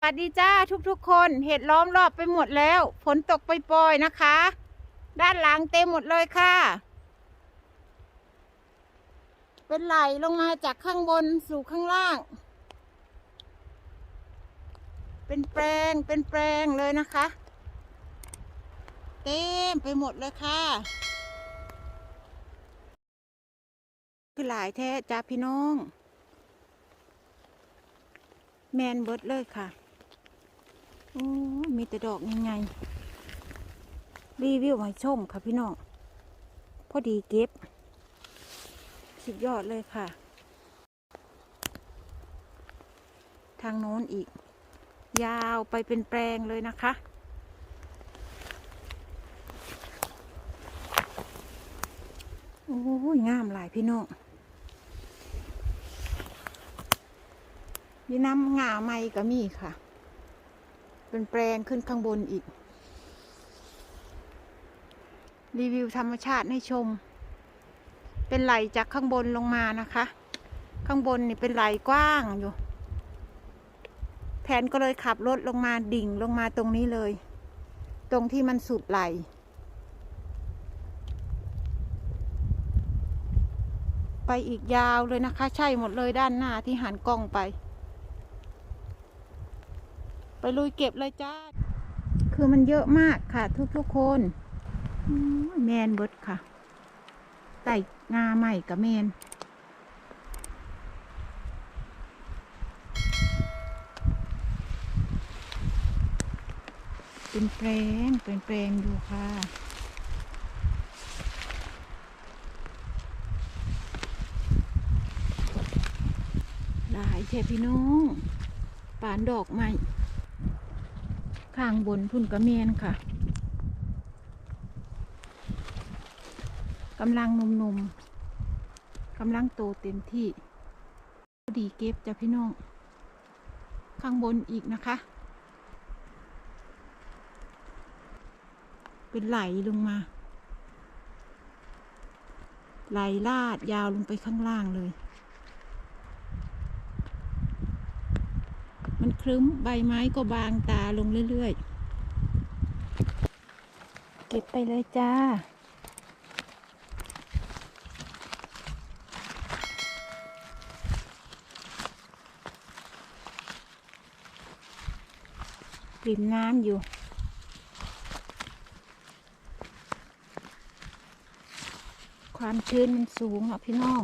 สวัสดีจ้าทุกๆคนเห็ดล้อมรอบไปหมดแล้วฝนตกไปปล่อยนะคะ ด้านหลังเต็มหมดเลยค่ะ เป็นไหลลงมาจากข้างบนสู่ข้างล่าง เป็นแปลงเป็นแปลงเลยนะคะ เต็มไปหมดเลยค่ะคือหลายแท้จ้าพี่น้อง แมนเบิดเลยค่ะ มีแต่ดอกยังไงรีวิวให้ชมค่ะพี่น้อง พอดีเก็บ สุดยอดเลยค่ะ ทางโน้นอีก ยาวไปเป็นแปลงเลยนะคะ โอ้ยงามหลายพี่น้องยีน้ำงาไม้ก็มีค่ะ เป็นแปลงขึ้นข้างบนอีก รีวิวธรรมชาติให้ชม เป็นไหลจากข้างบนลงมานะคะ ข้างบนนี่เป็นไหลกว้างอยู่ แผนก็เลยขับรถลงมาดิ่งลงมาตรงนี้เลย ตรงที่มันสุดไหลไปอีกยาวเลยนะคะ ใช่หมดเลยด้านหน้าที่หันกล้องไป ไปลุยเก็บเลยจ้า คือมันเยอะมากค่ะ ทุกๆคนอืมแมนเบิดค่ะไต่งาใหม่กับแมนเป็นแปลงเป็นแปลงอยู่ค่ะหลายเทพี่น้องปานดอกไม้ ข้างบนพุ่นกระเมนค่ะกำลังหนุ่มๆกำลังโตเต็มที่พอดีเก็บจ้ะพี่น้อง ข้างบนอีกนะคะ เป็นไหลลงมา ไหลลาดยาวลงไปข้างล่างเลย มันครึ้มใบไม้ก็บางตาลงเรื่อยๆ เก็บไปเลยจ้าริมน้ำอยู่ความชื้นมันสูงอะพี่น้อง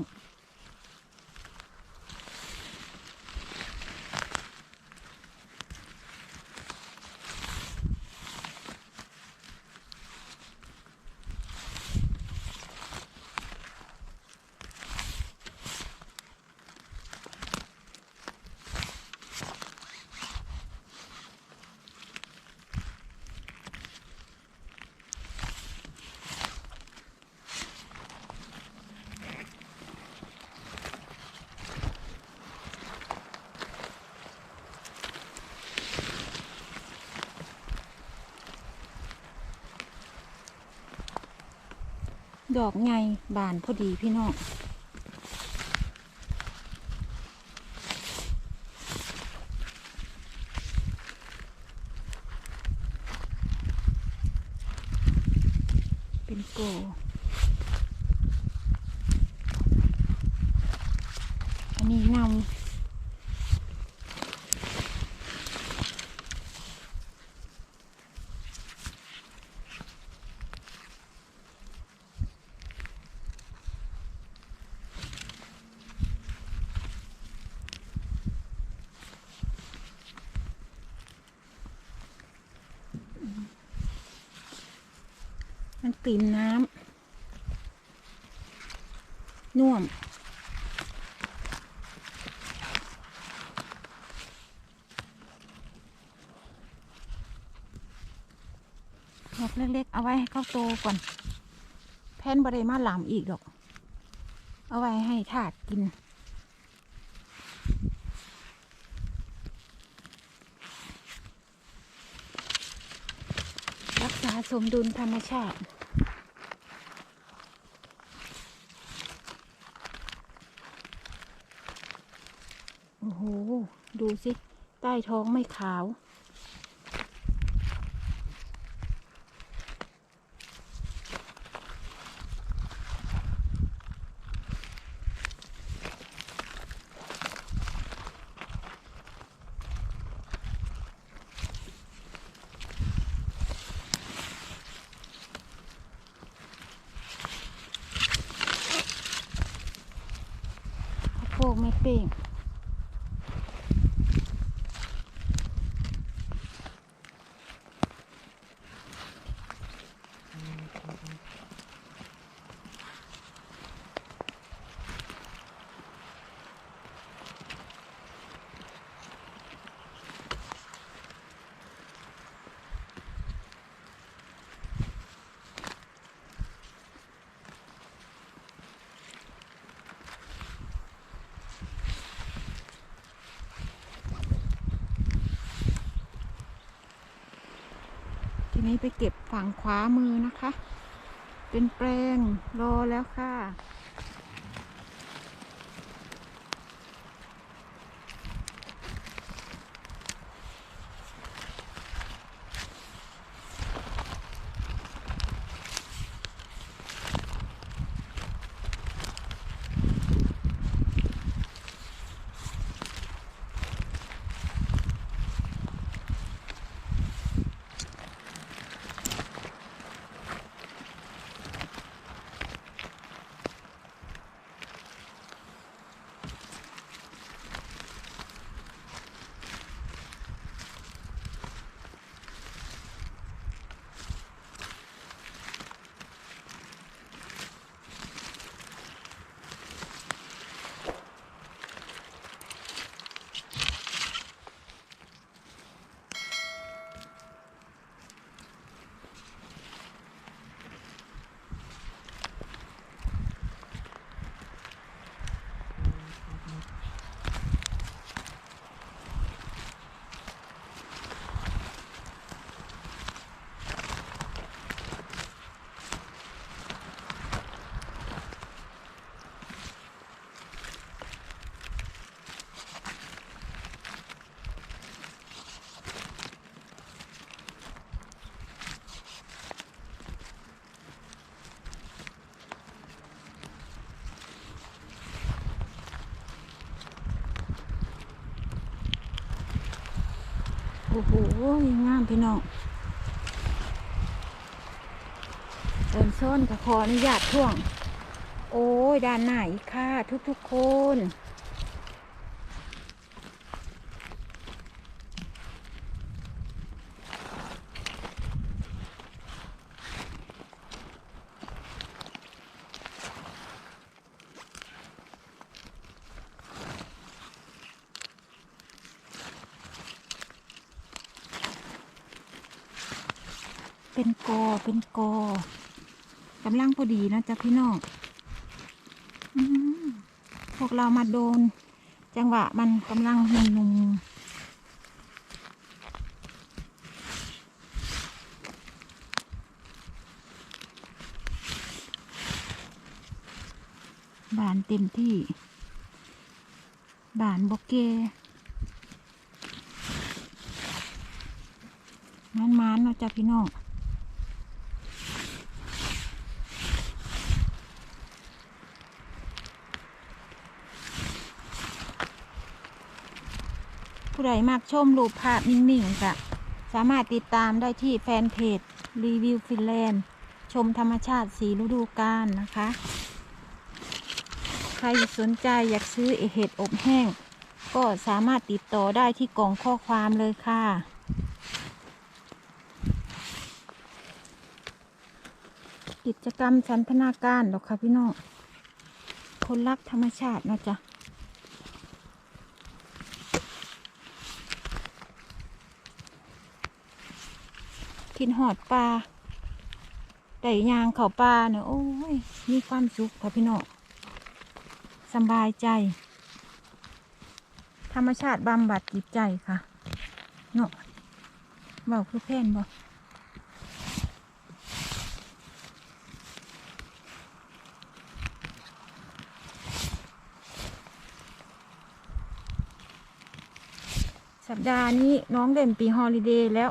ดอกไงบานพอดีพี่น้อง เป็นโก อันนี้เนามัน กลิ่นน้ำน่วม ดอกเล็กๆ เอาไว้ให้เขาโตก่อน แพนบริมาหลามอีกดอก เอาไว้ให้ถาดกินรักษาสมดุลธรรมชาติ โอ้โห ดูสิ ใต้ท้องไม่ขาว นี้ไปเก็บฝั่งขวามือนะคะ เป็นแปลงรอแล้วค่ะ โอ้โหงามพี่น้องเดินโซนกับขออนุญาตท่วง โอ้ยด้านหน้าอีกค่ะ ทุกๆคน เป็นกอเป็นกอกำลังพอดีนะจ๊ะพี่น้องพวกเรามาโดน จังหวะมันกำลังหนุ่มบานเต็มที่ บานบเกมันมันๆเนาะจ๊ะพี่น้อง ผู้ใดมักชมรูปภาพนิ่งๆก็สามารถติดตามได้ที่แฟนเพจรีวิวฟินแลนด์ชมธรรมชาติสีฤดูกาลนะคะ ใครสนใจอยากซื้อเห็ดอบแห้ง ก็สามารถติดต่อได้ที่กล่องข้อความเลยค่ะกิจกรรมสันทนาการหรอกค่ะพี่น้อง คนรักธรรมชาตินะจ๊ะ กินหอดปลาไก่ยางเขาปลาเนี่ยโอ้ยมีความสุขค่ะพี่น้องสบายใจ ธรรมชาติบำบัดจิตใจค่ะเนาะเบาคือแพนบ่สสัปดาห์นี้น้องเด่นปีฮอลิเดย์แล้ว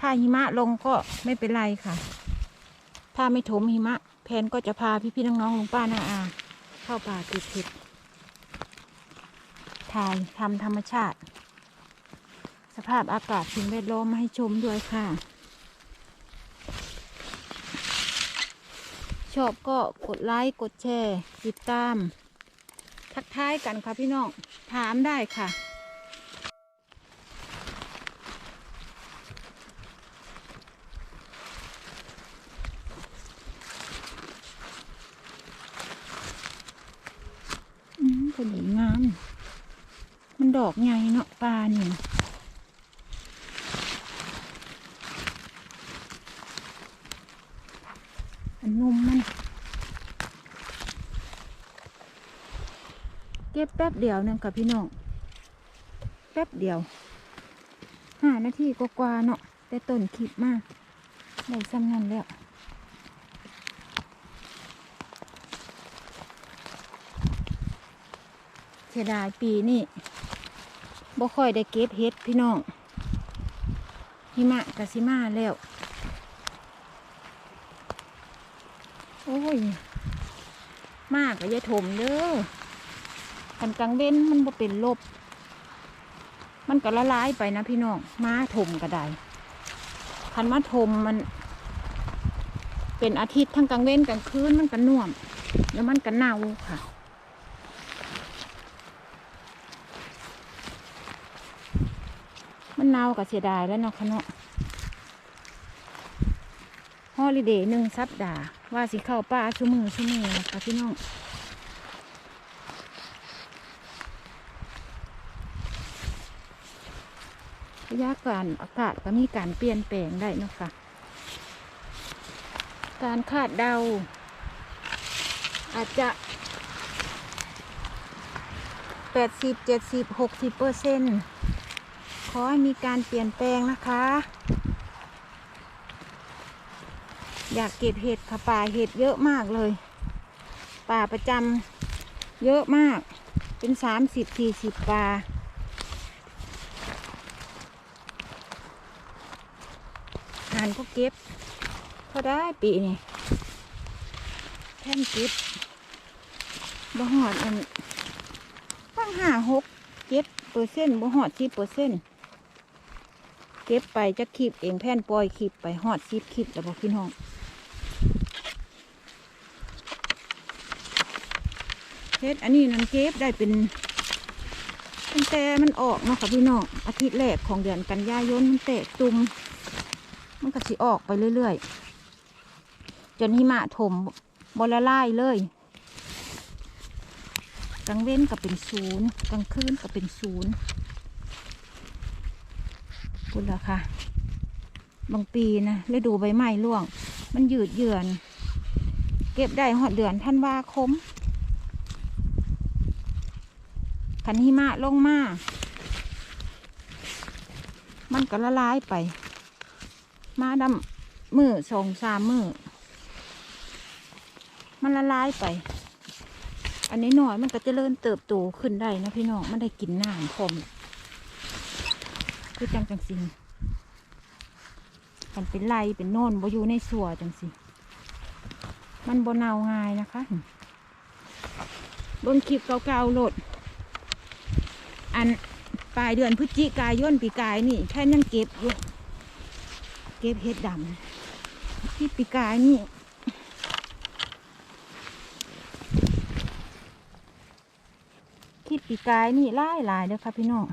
ถ้าหิมะลงก็ไม่เป็นไรค่ะ ถ้าไม่ถมหิมะ แพนก็จะพาพี่ๆน้องๆลุงป้าน้าอา เข้าป่าเก็บเห็ดถ่ายทำธรรมชาติ สภาพอากาศสิ่งแวดล้อมมาให้ชมด้วยค่ะ ชอบก็กดไลค์กดแชร์ ติดตาม ทักทายกันค่ะพี่น้อง ถามได้ค่ะ อืมก็ดีงาม มันด อกใหญ่เนาะปลานี่นะนมมัน เก็บแป๊บเดียวนึงกับพี่น้อง แป๊บเดียวห้านาทีกว่าๆเนาะแต่ต้นคลิปมากได้ซ้ำนั้นแล้วเสียดายปีนี่ บ่ค่อยได้เก็บเฮ็ดพี่น้องหิมะกะสิมาแล้วโอ้ย มากก็อย่าถมเด้อคันกลางเว้นมันบ่เป็นลบ มันก็ละลายไปนะพี่น้องมาถมก็ได้คันมาถมมัน เป็นอาทิตย์ทั้งกลางเว้นกลางคืนมันก็น่วม แล้วมันก็เน่าค่ะ มัน เน่ากับเสียดายแล้วเนาะคะเนาะฮอลิเดย์หนึ่งสัปดาห์ว่าสิเข้าป่าชุมือชุมือนะคะพี่น้องระยะการอากาศก็มีการเปลี่ยนแปลงได้เนาะคะ การคาดเดา อาจจะแปดสิบเจ็ดสิบหกสิบเปอร์เซ็นต์ อให้มีการเปลี่ยนแปลงนะคะ อยากเก็บเห็ดค่ะป่าเห็ดเยอะมากเลย ป่าประจำเยอะมาก เป็นสามสิบสี่สิบป่าหานก็เก็บเขาได้ปีนี่แท่นเก็บบ่หอดอันตั้งห้าหกเจ็ดเปอร์เซ็นต์บ่หอดสิบเปอร์เซ็นต์ เก็บไปจะคลิปเองแผ่นปล่อยคลิปไปหอดสิบคลิปแล้วบอกพี่น้องเฮ็ดอันนี้นันเก็บได้เป็นตั้งแต่มันออกเนาะค่ะพี่น้องอาทิตย์แรกของเดือนกันยายนมันแตกตุ่มมันก็สิออกไปเรื่อยๆ จนหิมะถมบละลายเลยกลางเว้นก็เป็นศูนย์กลางคืนก็เป็นศูนย์ คุณละค่ะ บางปีนะฤดูใบไม้ร่วง มันยืดเยือน เก็บได้หอดเดือนท่านว่าคมขันหิมะลงมา มันก็ละลายไป มาดำมือสองสามมือ มันละลายไป อันนี้หน่อยมันก็เจะเริ่มเติบโตขึ้นได้นะพี่น้อง มันได้กินน้ำพร้อม คือจังจังสิมันเป็นไรเป็นโน่นบ่อยู่ในสัวจังสิมันบ่เนาง่ายนะคะ บนคลิปเก่าๆโหลด อันปลายเดือนพฤศจิกายนปีกายนี่แค่ยังเก็บอยู่เก็บเห็ดดำที่ปีกายนี่คิดปีกายนี่หลายหลายเด้อค่ะพี่น้อง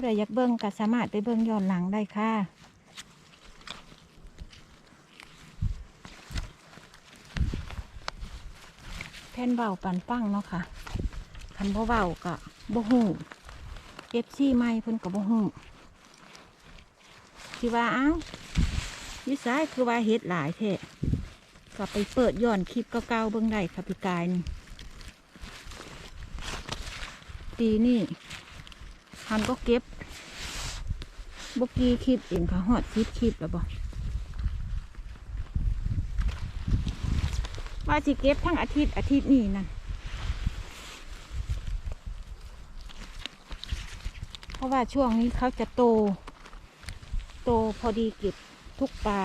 ผู้ใดอยากเบิ่งก็สามารถไปเบิ่งย้อนหลังได้ค่ะแผ่นเบาปันปั้งเนาะค่ะคันบ่เบากะบ่หูเก็บซี่ไม้เพิ่นกับบ่หูที่ว่าเอ้ายี่ซ้ายคือว่าเฮ็ดหลายแท้ก็ไปเปิดย้อนคลิปเก่าๆเบิ่งได้ค่ะพี่กายนี่ปีนี่ ทันก็เก็บบกี้คลิปเองค่ะหอดคิปคลิปแล้วบอกว่าสิเก็บทั้งอาทิตย์อาทิตย์นี้นั่นเพราะว่าช่วงนี้เขาจะโต โตพอดีเก็บทุกปลา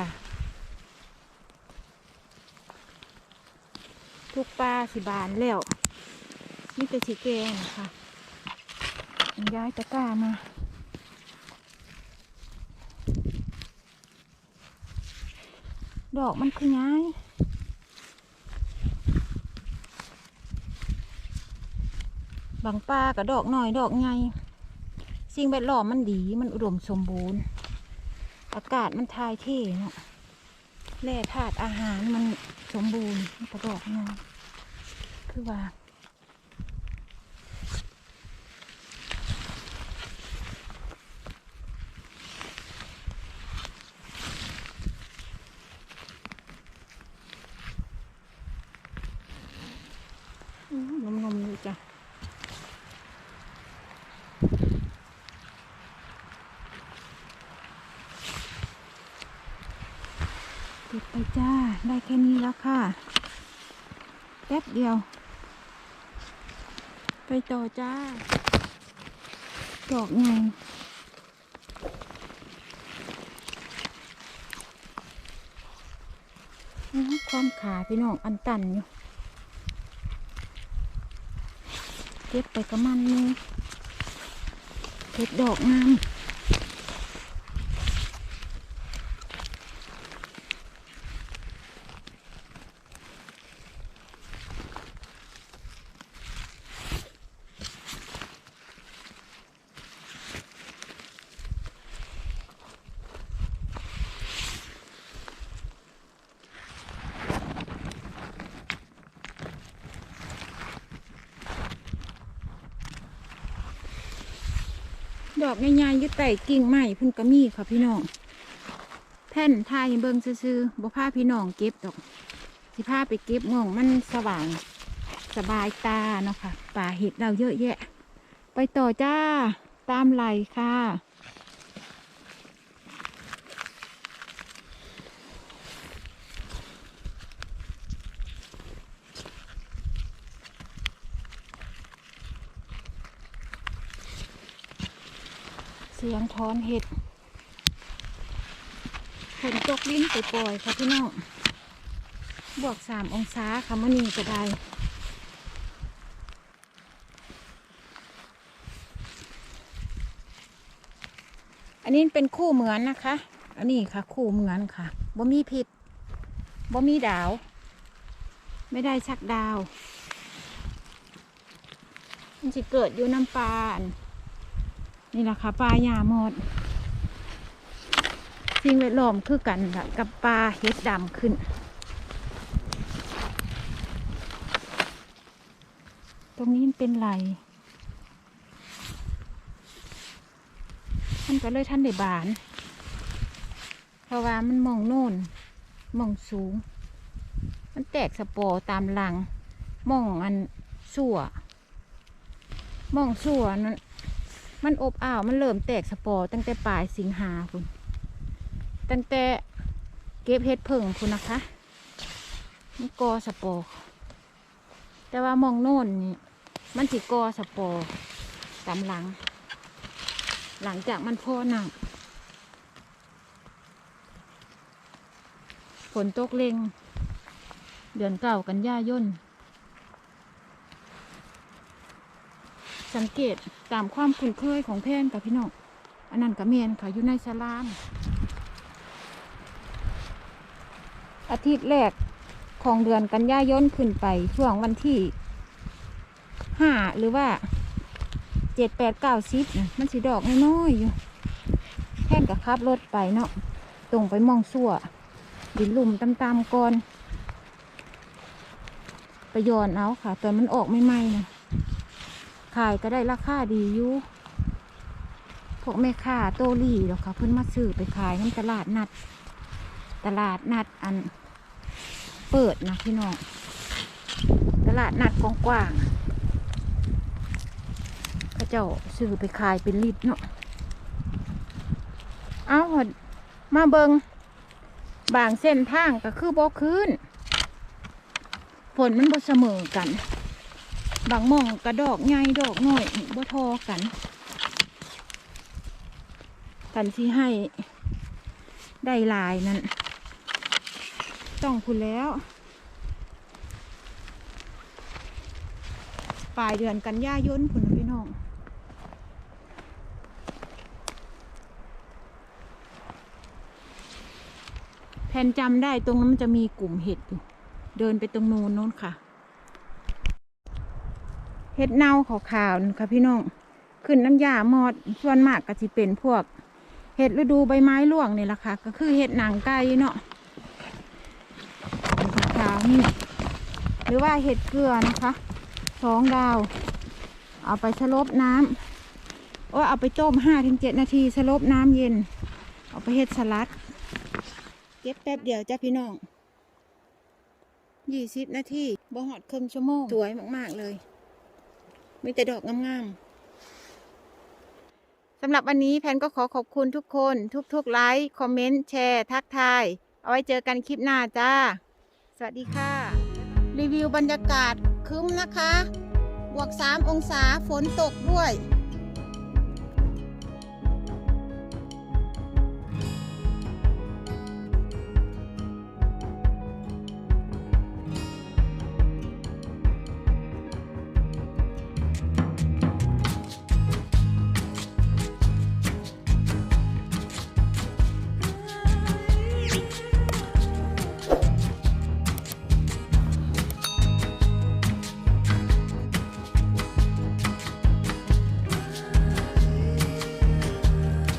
ทุกปลาสิบานแล้วนี่แต่สีแกนค่ะ ย้ายตะกร้ามาดอกมันคือย้ายบางปลากับดอกหน่อยดอกไงสิ่งแวดล้อมมันดีมันอุดมสมบูรณ์ อากาศมันทายเท่เนาะแร่ธาตุอาหารมันสมบูรณ์มันก็ดอกไงคือว่า อืมนมๆอยู่จ้ะ ติดไปจ้า ได้แค่นี้แล้วค่ะ แป๊บ เดียว ไปต่อจ้า ดอกไงอื้อความขาพี่น้องอันตันอยู่เก็บไปกับมันเลยเก็บดอกงาม ดอกใหญ่ๆยึดไต่กิ่งใหม่พุ่นกระมี่ค่ะพี่น้อง แผ่นทายเบิงซื้อๆบ่พาพี่น้องเก็บดอก สิพาไปเก็บง่องมันสว่าง สบายตาเนาะค่ะ ป่าเห็ดเราเยอะแยะ ไปต่อจ้า ตามไหลค่ะ เสียงทอนเห็ดฝนตกลิ้นไปปล่อยค่ะพี่น้องบวกสามองศาค่ะมื่อนี้ก็ได้อันนี้เป็นคู่เหมือนนะคะ อันนี้ค่ะ คู่เหมือนค่ะบ่มีผิดบ่มีดาว ไม่ได้ชักดาว มันจะเกิดอยู่น้ำปลาอัน นี่แหละค่ะปลาหยาหมดสิ่งแวดล้อมคือกันล่ะกับปลาเห็ดดำขึ้น ตรงนี้เป็นไหลมันก็เลยท่านได้บาน เพราะว่ามันมองโน่นมองสูง มันแตกสปอร์ตามหลังมองอันสั่วมองสั่วนั้น มันอบอ้าวมันเริ่มแตกสปอร์ตั้งแต่ปลายสิงหาคุณ ตั้งแต่เก็บเห็ดเพิ่งคุณนะคะมันกอสปอร์แต่ว่ามองโน่นนี่มันสิกอสปอร์ตามหลัง หลังจากมันพ่อหนักฝนตกเล็ง เดือนเก่ากันยายน สังเกตตามความคุ้นเคยของแพนกับพี่น้องอันนั้นกับเมียนค่ะอยู่ในสลามอาทิตย์แรกของเดือนกันยายนขึ้นไปช่วงวันที่ห้าหรือว่าเจ็ดแปดเก้าสิบมันสีดอกน้อยๆอยู่แค่นกับขับรถไปเนาะตรงไปมองสั่วดินลุ่มตามๆก่อนไปย้อนเอาค่ะ ตอนมันออกใหม่ๆนะ ขายก็ได้ราคาดีอยู่พวกแม่ค้าโตลี่หรอกค่ะเพิ่นมาซื้อไปขายในตลาดนัด ตลาดนัดอัน เปิดนะพี่น้องตลาดนัดกว้างๆเขาเจ้าซื้อไปขายเป็นลิตรเนาะเอาหดมาเบิงบางเส้นทางก็คือบ่คืนฝนมันบ่เสมอกัน บางมองกระดอกใหญ่ดอกน้อยบ่ทอกัน กันที่ให้ได้ลายนั่นต้องคุณแล้ว ปลายเดือนกันยายนคุณพี่น้องแผนจำได้ตรงนั้นมันจะมีกลุ่มเห็ดอยู่ เดินไปตรงโน้นโน้นค่ะ เห็ดเน่าขาวๆนะคะพี่น้อง ขึ้นน้ำยาหมอด ส่วนมากก็จะเป็นพวก เห็ดฤดูใบไม้ร่วงนี่แหละค่ะ ก็คือเห็ดหนังไก่เนาะขาวนี่หรือว่าเห็ดเกลือนะคะสองดาว เอาไปสลบน้ำโอ้เอาไปต้มห้าถึงเจ็ดนาทีสลบน้ำเย็น เอาไปเห็ดสลัด เก็บแป๊บเดียวจ้ะพี่น้องยี่สิบนาทีบ่หอดครึ่งชั่วโมง สวยมาก ๆ เลย มีแต่ดอกงามๆสำหรับวันนี้แพนก็ขอขอบคุณทุกคน ทุกๆไลค์ คอมเมนต์ แชร์ ทักทาย เอาไว้เจอกันคลิปหน้าจ้า สวัสดีค่ะ รีวิวบรรยากาศคึ้มนะคะ บวก 3 องศาฝนตกด้วย